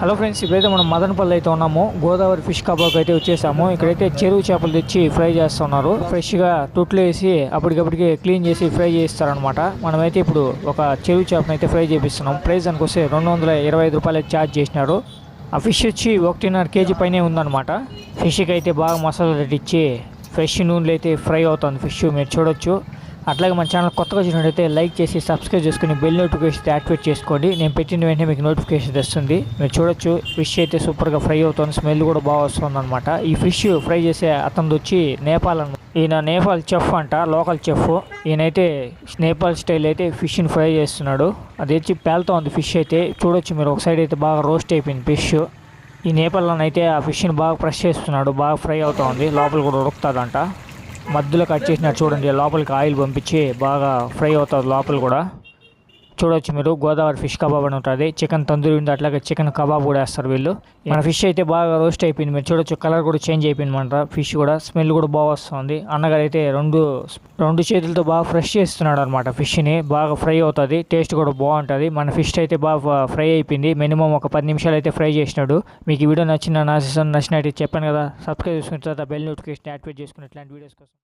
Hello friends ఇప్పుడైతే మనం మదనపల్లి అయితే ఉన్నాము. గోదావరి ఫిష్ కబాబ్ అయితే వచ్చేసాము. ఇక్కడైతే చెరువు చేపలు తెచ్చి ఫ్రై చేస్తున్నారు. ఫ్రెష్గా తుట్లు వేసి అప్పటికప్పటికి క్లీన్ చేసి ఫ్రై చేస్తారనమాట మనమైతే ఇప్పుడు ఒక చెరువు చేపను అయితే ఫ్రై చేపిస్తున్నాం. ప్రైస్ అనుకొస్తే రెండు వందల ఇరవై ఐదు రూపాయలు ఛార్జ్ చేసినారు. ఆ ఫిష్ వచ్చి ఒకటిన్నర కేజీ పైనే ఉందన్నమాట. ఫిష్కి అయితే బాగా మసాలా రెడ్డిచ్చి ఫ్రెష్ నూనెలో అయితే ఫ్రై అవుతుంది ఫిష్. మీరు చూడొచ్చు. అట్లాగే మన ఛానల్ కొత్తగా చూసినట్టయితే లైక్ చేసి సబ్స్క్రైబ్ చేసుకుని బెల్ నోటిఫికేషన్ యాక్టివేట్ చేసుకోండి. నేను పెట్టిన వెంటనే మీకు నోటిఫికేషన్ తెస్తుంది. మీరు చూడొచ్చు ఫిష్ అయితే సూపర్గా ఫ్రై అవుతుంది స్మెల్ కూడా బాగా వస్తుంది అనమాట ఈ ఫిష్ ఫ్రై చేసే అతను వచ్చి నేపాల్ ఈయన నేపాల్ చెఫ్ అంట లోకల్ చెఫ్. ఈయనైతే నేపాల్ స్టైల్ అయితే ఫిష్ని ఫ్రై చేస్తున్నాడు. అది వచ్చి పేలుతూ ఉంది ఫిష్ అయితే. చూడొచ్చు మీరు ఒక సైడ్ అయితే బాగా రోస్ట్ అయిపోయింది ఫిష్. ఈ నేపాల్లోనైతే అయితే ఆ ఫిష్ని బాగా ఫ్రెష్ చేస్తున్నాడు బాగా ఫ్రై అవుతా ఉంది లోపల కూడా ఉడుకుతుందంట. మధ్యలో కట్ చేసినట్టు చూడండి లోపలికి ఆయిల్ పంపించి బాగా ఫ్రై అవుతుంది లోపల కూడా. చూడొచ్చు మీరు. గోదావరి ఫిష్ కబాబ్ అని ఉంటుంది. చికెన్ తందూరి ఉంది. అట్లాగే చికెన్ కబాబ్ కూడా వేస్తారు వీళ్ళు. మన ఫిష్ అయితే బాగా రోస్ట్ అయిపోయింది. మీరు చూడొచ్చు కలర్ కూడా చేంజ్ అయిపోయింది మన ఫిష్ కూడా స్మెల్ కూడా బాగా వస్తుంది. అన్నగారు అయితే రెండు రెండు చేతులతో బాగా ఫ్రెష్ చేస్తున్నాడు అనమాట ఫిష్ని. బాగా ఫ్రై అవుతుంది. టేస్ట్ కూడా బాగుంటుంది. మన ఫిష్ అయితే బాగా ఫ్రై అయిపోయింది. మినిమం ఒక పది నిమిషాలు అయితే ఫ్రై చేసినాడు. మీకు ఈ వీడియో నచ్చిన నా నచ్చినట్టు చెప్పాను కదా. సబ్స్క్రైబ్ చేసుకున్న తర్వాత బెల్ నోటిఫికేషన్ యాక్టివేట్ చేసుకుని ఇట్లాంటి వీడియోస్ కోసం.